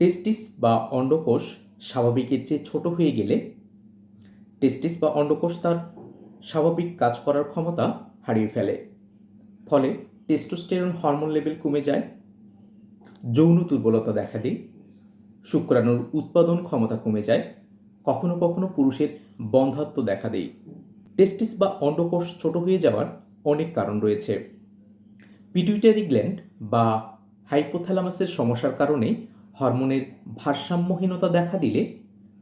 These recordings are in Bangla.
টেস্টিস বা অন্ডকোষ স্বাভাবিকের চেয়ে ছোট হয়ে গেলে টেস্টিস বা অন্ডকোষ তার স্বাভাবিক কাজ করার ক্ষমতা হারিয়ে ফেলে। ফলে টেস্টোস্টেরন হরমোন লেভেল কমে যায়, যৌন দুর্বলতা দেখা দেয়, শুক্রাণুর উৎপাদন ক্ষমতা কমে যায়, কখনো কখনো পুরুষের বন্ধাত্ব দেখা দেয়। টেস্টিস বা অন্ডকোষ ছোট হয়ে যাওয়ার অনেক কারণ রয়েছে। পিটুইটারি গ্ল্যান্ড বা হাইপোথ্যালামাসের সমস্যার কারণে হরমোনের ভারসাম্যহীনতা দেখা দিলে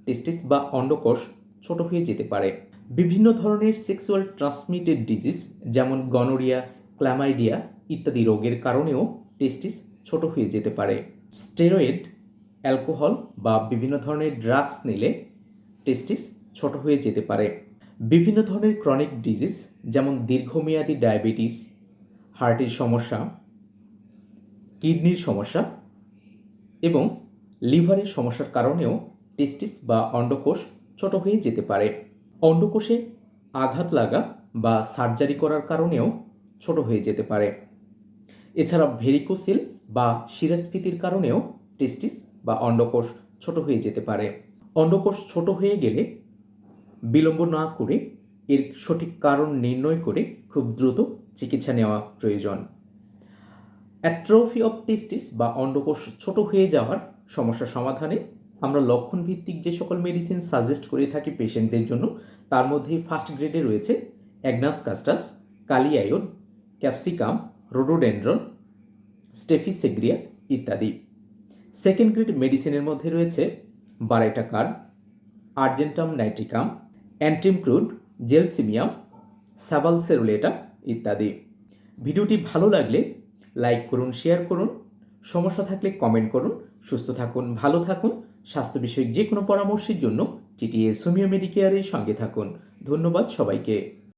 টেস্টিস বা অন্ডকোষ ছোট হয়ে যেতে পারে। বিভিন্ন ধরনের সেক্সুয়াল ট্রান্সমিটেড ডিজিজ যেমন গনোরিয়া ক্ল্যামাইডিয়া ইত্যাদি রোগের কারণেও টেস্টিস ছোট হয়ে যেতে পারে। স্টেরয়েড অ্যালকোহল বা বিভিন্ন ধরনের ড্রাগস নিলে টেস্টিস ছোট হয়ে যেতে পারে। বিভিন্ন ধরনের ক্রনিক ডিজিজ যেমন দীর্ঘমেয়াদী ডায়াবেটিস হার্টের সমস্যা কিডনির সমস্যা এবং লিভারের সমস্যার কারণেও টেস্টিস বা অন্ডকোষ ছোট হয়ে যেতে পারে। অন্ডকোষে আঘাত লাগা বা সার্জারি করার কারণেও ছোট হয়ে যেতে পারে। এছাড়া ভেরিকোসিল বা শিরাস্ফীতির কারণেও টেস্টিস বা অন্ডকোষ ছোট হয়ে যেতে পারে। অন্ডকোষ ছোট হয়ে গেলে বিলম্ব না করে এর সঠিক কারণ নির্ণয় করে খুব দ্রুত চিকিৎসা নেওয়া প্রয়োজন। অ্যাট্রোফি অফ টেস্টিস বা অন্ডকোষ ছোট হয়ে যাওয়ার সমস্যা সমাধানে আমরা লক্ষণ ভিত্তিক যে সকল মেডিসিন সাজেস্ট করে থাকি পেশেন্টদের জন্য, তার মধ্যে ফার্স্ট গ্রেডে রয়েছে agnus castus kali iod capsicum rhododendron staphysagria ইত্যাদি। সেকেন্ড গ্রেড মেডিসিনের মধ্যে রয়েছে baryta carb argentum nitricum antim crud gelsemium sabal serrulata ইত্যাদি। ভিডিওটি ভালো লাগলে লাইক করুন শেয়ার করুন, সমস্যা থাকলে কমেন্ট করুন, সুস্থ থাকুন, ভালো থাকুন, স্বাস্থ্য বিষয়ক যে কোনো পরামর্শের জন্য টিটিএস হোমিও মেডিকেয়ারের সঙ্গে থাকুন। ধন্যবাদ সবাইকে।